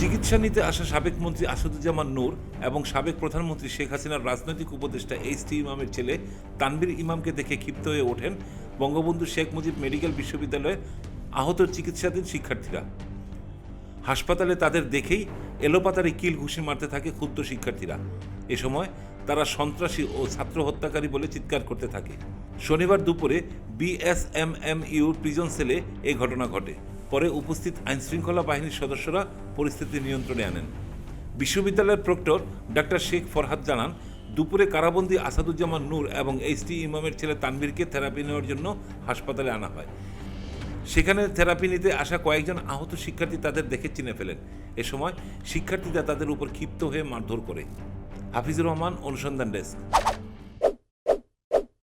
চিকিৎসা নিতে আসা সাবেক মন্ত্রী আসাদুজ্জামান নূর এবং সাবেক প্রধানমন্ত্রী শেখ হাসিনার রাজনৈতিক উপদেষ্টা এইচ টি ইমামের ছেলে তানভীর ইমামকে দেখে ক্ষিপ্ত হয়ে ওঠেন বঙ্গবন্ধু শেখ মুজিব মেডিকেল বিশ্ববিদ্যালয়ে আহত চিকিৎসাধীন শিক্ষার্থীরা। হাসপাতালে তাদের দেখেই এলোপাতারি কিল ঘুষি মারতে থাকে ক্ষুদ্র শিক্ষার্থীরা। এ সময় তারা সন্ত্রাসী ও ছাত্র হত্যাকারী বলে চিৎকার করতে থাকে। শনিবার দুপুরে বিএসএমএমইউ প্রিজন সেলে এই ঘটনা ঘটে। পরে উপস্থিত আইনশৃঙ্খলা বাহিনীর সদস্যরা পরিস্থিতি নিয়ন্ত্রণে আনেন। বিশ্ববিদ্যালয়ের প্রক্টর ডাক্তার শেখ ফরহাদ জানান, দুপুরে কারাবন্দী আসাদুজ্জামান নূর এবং এইচ এইচটি ইমামের ছেলে তানভীরকে থেরাপি নেওয়ার জন্য হাসপাতালে আনা হয়। সেখানে থেরাপি নিতে আসা কয়েকজন আহত শিক্ষার্থী তাদের দেখে চিনে ফেলেন। এ সময় শিক্ষার্থীরা তাদের উপর ক্ষিপ্ত হয়ে মারধর করে। হাফিজুর রহমান, অনুসন্ধান ডেস্ক।